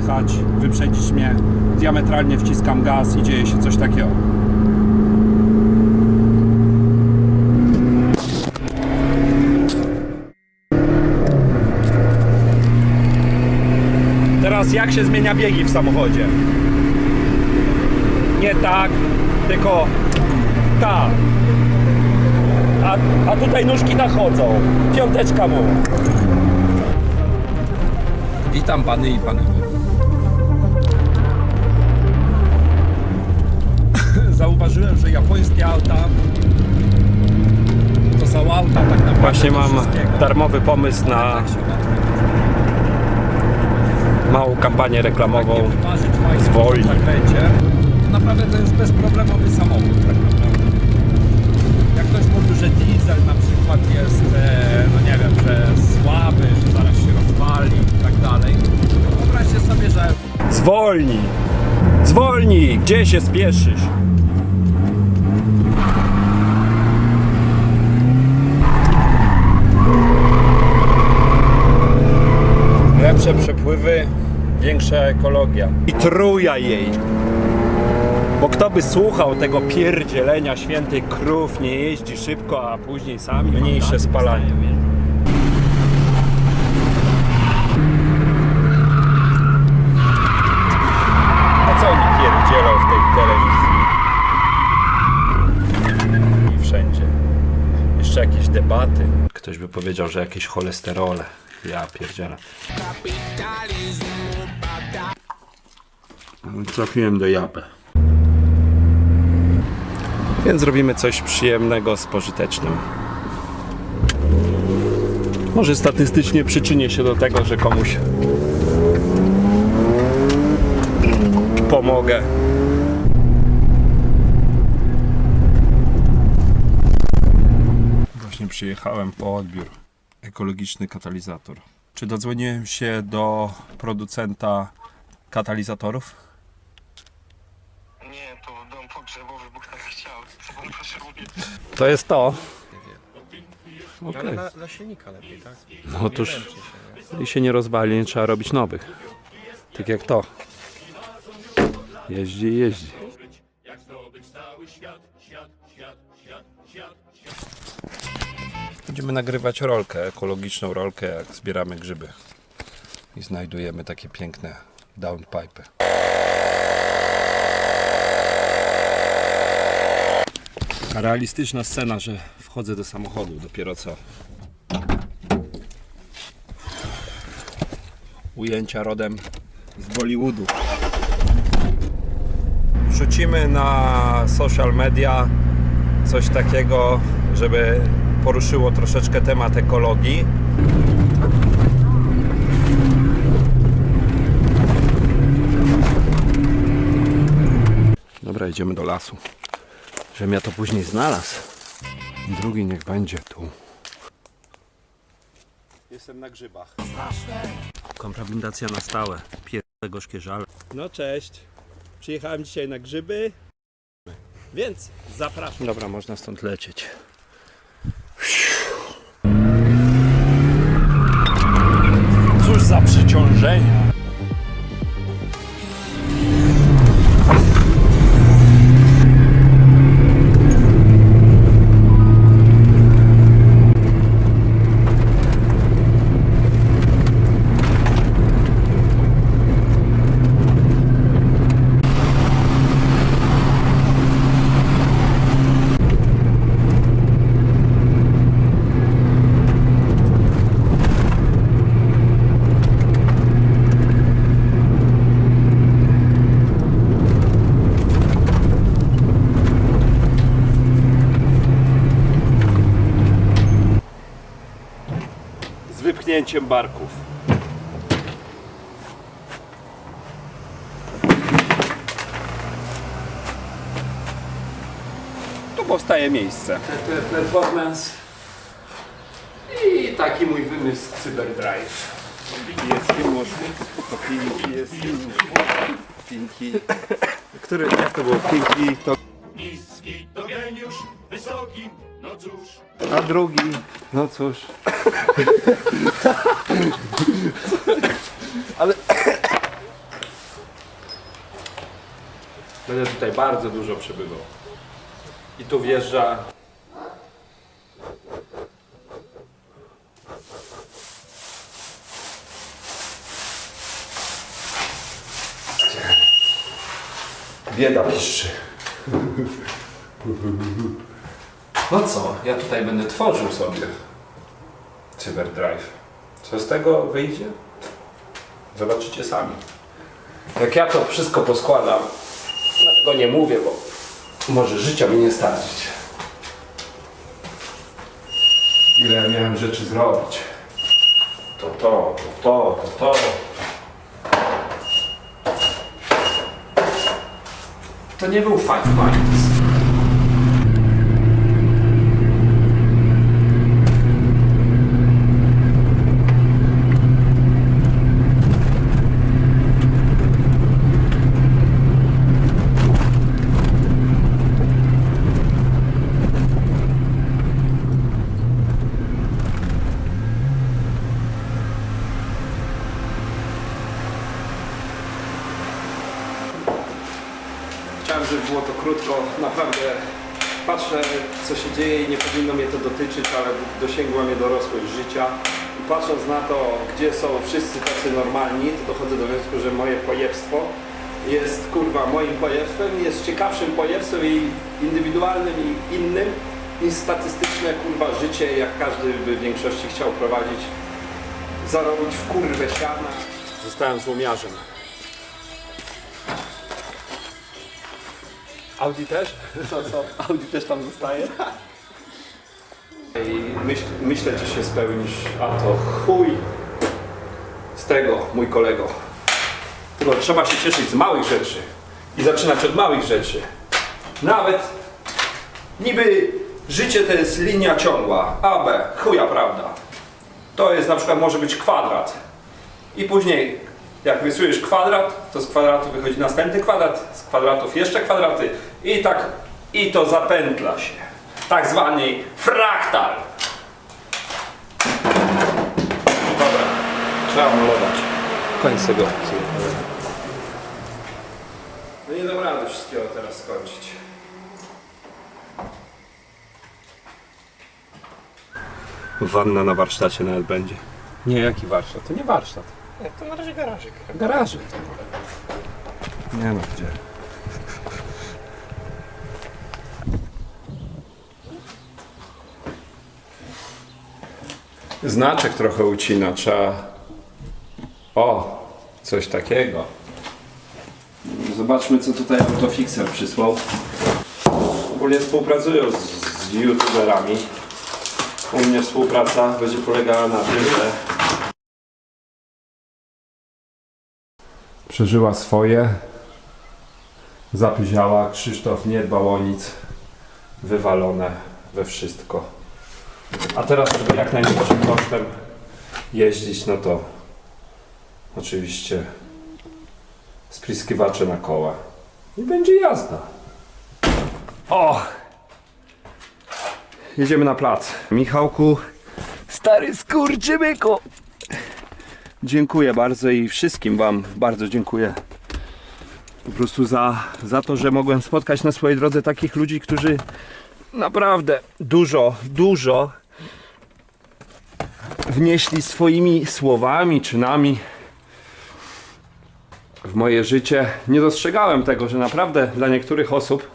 jechać, wyprzedzić mnie, diametralnie wciskam gaz i dzieje się coś takiego. Teraz jak się zmienia biegi w samochodzie? Nie tak, tylko tak. A, a tutaj nóżki nachodzą. Piąteczka mu. Witam pany i panowie. Zauważyłem, że japońskie auta to są auta tak naprawdę Właśnie mam darmowy pomysł na Tak da. małą kampanię reklamową. Nie wyważyć fajnie Zwolni. w zakręcie, to naprawdę to jest bezproblemowy samochód tak naprawdę. Jak ktoś mówi, że diesel na przykład jest, e, no nie wiem, że słaby, że zaraz się rozwali i tak dalej, to wyobraźcie sobie, że Zwolnij! Zwolnij! Gdzie się spieszysz? Większa ekologia. I truja jej. Bo kto by słuchał tego pierdzielenia świętych krów, nie jeździ szybko, a później sami mniejsze spalanie. A co oni pierdzielą w tej telewizji? I wszędzie. Jeszcze jakieś debaty. Ktoś by powiedział, że jakieś cholesterole. Ja pierdzielę. Trafiłem do Japy. Więc zrobimy coś przyjemnego z pożytecznym. Może statystycznie przyczynię się do tego, że komuś pomogę. Właśnie przyjechałem po odbiór. Ekologiczny katalizator. Czy dodzwoniłem się do producenta katalizatorów? Nie, to dom pogrzebowy, Bóg tak chciał. Co pan potrzebuje? To jest to. Ale Okej. dla, dla silnika lepiej, tak? No otóż i się nie rozwali, nie trzeba robić nowych. Tak jak to. Jeździ i jeździ. Będziemy nagrywać rolkę, ekologiczną rolkę, jak zbieramy grzyby. I znajdujemy takie piękne downpipe. Realistyczna scena, że wchodzę do samochodu dopiero co. ujęcia rodem z Bollywoodu. Wrzucimy na social media coś takiego, żeby poruszyło troszeczkę temat ekologii. Dobra, idziemy do lasu. Żebym ja to później znalazł. Drugi niech będzie tu. Jestem na grzybach. Kontrabindacja na stałe. Pierdolę gorzkie żale. No cześć. Przyjechałem dzisiaj na grzyby. Więc zapraszam. Dobra, można stąd lecieć. Cóż za przyciążenia. Z wypchnięciem barków. Tu powstaje miejsce. Performance. I taki mój wymysł Cyberdrive. Jest Pinki jest Pinki. Który, jak to było? Pinki to... Niski to geniusz, wysoki, no cóż. A drugi, no cóż. Ale Będę tutaj bardzo dużo przebywał. I tu wjeżdża Bieda piszczy. No co, ja tutaj będę tworzył sobie Cyberdrive. Co z tego wyjdzie? Zobaczycie sami. Jak ja to wszystko poskładam, tego nie mówię, bo może życia mi nie starczyć. Ile ja miałem rzeczy zrobić. To to, to to, to to. To nie był Five Minds. Chciałem, żeby było to krótko. Naprawdę patrzę, co się dzieje i nie powinno mnie to dotyczyć, ale dosięgła mnie dorosłość życia. I patrząc na to, gdzie są wszyscy tacy normalni, to dochodzę do wniosku, że moje pojebstwo jest kurwa moim pojebstwem, jest ciekawszym pojebstwem i indywidualnym i innym niż statystyczne kurwa życie, jak każdy by w większości chciał prowadzić. Zarobić w kurwę siana. Zostałem złomiarzem. Audi też? Co, co? Audi też tam zostaje? I myśl, myślę, że się spełnisz, a to chuj z tego, mój kolego. Tylko trzeba się cieszyć z małych rzeczy i zaczynać od małych rzeczy. Nawet niby życie to jest linia ciągła, A, B, chuja prawda. To jest na przykład może być kwadrat. I później jak rysujesz kwadrat, to z kwadratu wychodzi następny kwadrat, z kwadratów jeszcze kwadraty i tak, i to zapętla się. Tak zwany fraktal. Dobra, trzeba malować. Koniec tego. No nie dam rady wszystkiego teraz skończyć. Wanna na warsztacie nawet będzie. Nie, jaki warsztat? To nie warsztat. To na razie garażyk. Garaży. Nie no, gdzie? Znaczek trochę ucina, trzeba... O, coś takiego. Zobaczmy, co tutaj Autofixer przysłał. Ogólnie współpracują z, z youtuberami. U mnie współpraca będzie polegała na tym, że przeżyła swoje, zapyziała, Krzysztof nie dbał o nic, wywalone we wszystko. A teraz, żeby jak najmniejszym kosztem jeździć, no to oczywiście spryskiwacze na koła. I będzie jazda. O! Jedziemy na plac. Michałku, stary skurczybyku! Dziękuję bardzo i wszystkim Wam bardzo dziękuję. Po prostu za, za to, że mogłem spotkać na swojej drodze takich ludzi, którzy naprawdę dużo, dużo wnieśli swoimi słowami, czynami w moje życie. Nie dostrzegałem tego, że naprawdę dla niektórych osób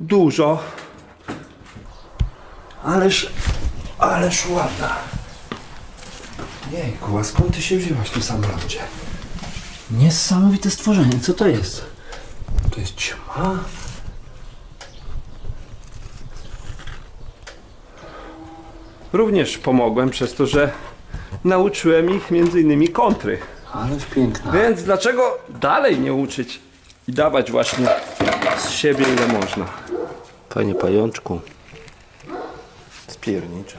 dużo, ależ, ależ ładna. Jejku, a skąd ty się wzięłaś tu samolocie? Niesamowite stworzenie, co to jest? To jest ćma? Również pomogłem przez to, że nauczyłem ich między innymi kontry. Ależ piękna. Więc dlaczego dalej nie uczyć i dawać właśnie z siebie ile można? Panie pajączku. Spiernicze.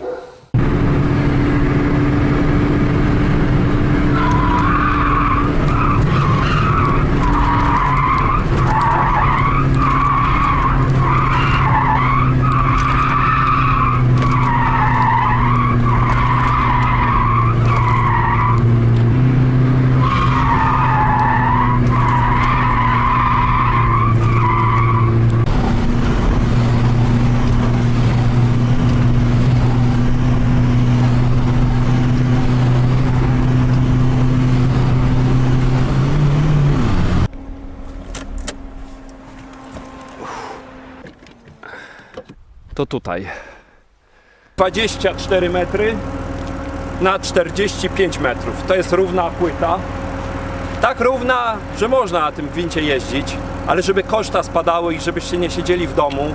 To tutaj. 24 metry na 45 metrów. To jest równa płyta. Tak równa, że można na tym gwincie jeździć, ale żeby koszta spadały i żebyście nie siedzieli w domu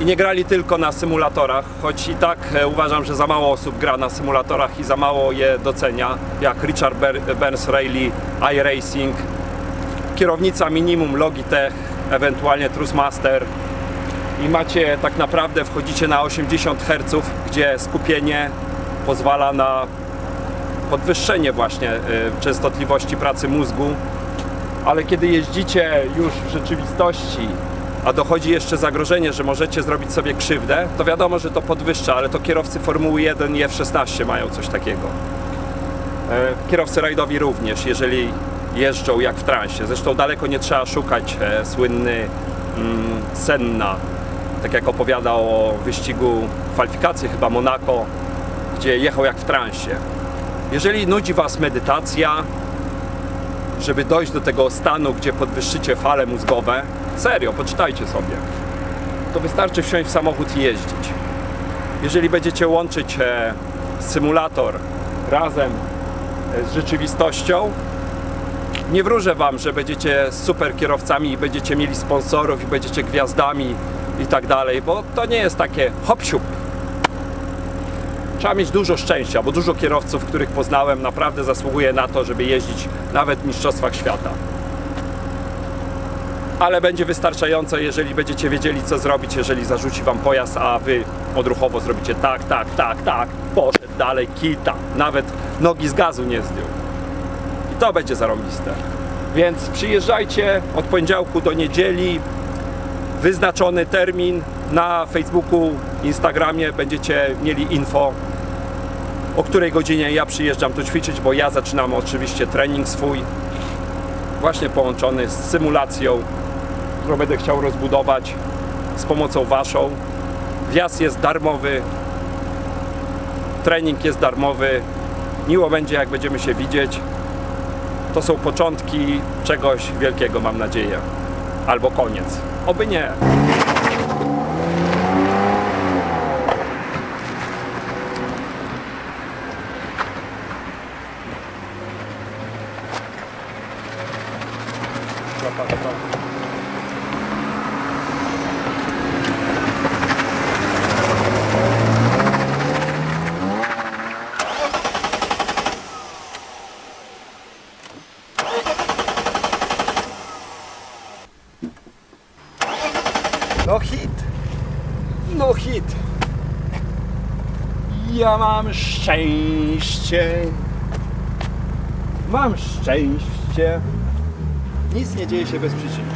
i nie grali tylko na symulatorach, choć i tak e, uważam, że za mało osób gra na symulatorach i za mało je docenia, jak Richard Burns Rayleigh, iRacing, kierownica minimum Logitech, ewentualnie Trustmaster i macie tak naprawdę wchodzicie na 80 Hz, gdzie skupienie pozwala na podwyższenie właśnie y, częstotliwości pracy mózgu, ale kiedy jeździcie już w rzeczywistości, a dochodzi jeszcze zagrożenie, że możecie zrobić sobie krzywdę, to wiadomo, że to podwyższa, ale to kierowcy Formuły 1 i F16 mają coś takiego. E, Kierowcy rajdowi również, jeżeli jeżdżą jak w transie. Zresztą daleko nie trzeba szukać. E, słynny mm, Senna, tak jak opowiadał o wyścigu kwalifikacji chyba Monaco, gdzie jechał jak w transie. Jeżeli nudzi Was medytacja, żeby dojść do tego stanu, gdzie podwyższycie fale mózgowe, serio, poczytajcie sobie. To wystarczy wsiąść w samochód i jeździć. Jeżeli będziecie łączyć e, symulator razem e, z rzeczywistością, nie wróżę Wam, że będziecie super kierowcami i będziecie mieli sponsorów i będziecie gwiazdami i tak dalej, bo to nie jest takie hop siup. Trzeba mieć dużo szczęścia, bo dużo kierowców, których poznałem, naprawdę zasługuje na to, żeby jeździć nawet w Mistrzostwach Świata. Ale będzie wystarczająco, jeżeli będziecie wiedzieli, co zrobić, jeżeli zarzuci Wam pojazd, a Wy odruchowo zrobicie tak, tak, tak, tak, poszedł dalej, kita, nawet nogi z gazu nie zdjął. I to będzie zarąbiste. Więc przyjeżdżajcie od poniedziałku do niedzieli, wyznaczony termin na Facebooku, Instagramie będziecie mieli info o której godzinie ja przyjeżdżam tu ćwiczyć, bo ja zaczynam oczywiście trening swój właśnie połączony z symulacją, którą będę chciał rozbudować z pomocą waszą. Wjazd jest darmowy, trening jest darmowy. Miło będzie jak będziemy się widzieć. To są początki czegoś wielkiego, mam nadzieję. Albo koniec. Oby nie. No Ja mam szczęście. Mam szczęście. Nic nie dzieje się bez przyczyny.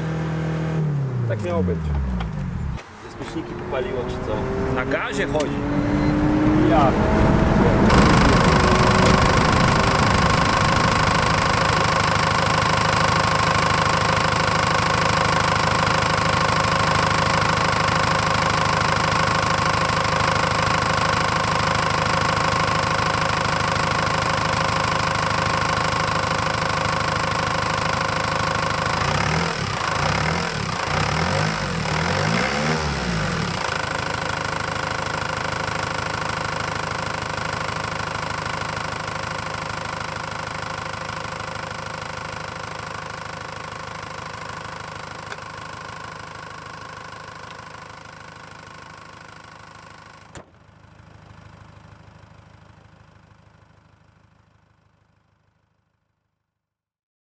Tak miało być. Bezpieczniki popaliło czy co? Na gazie chodzi. Ja.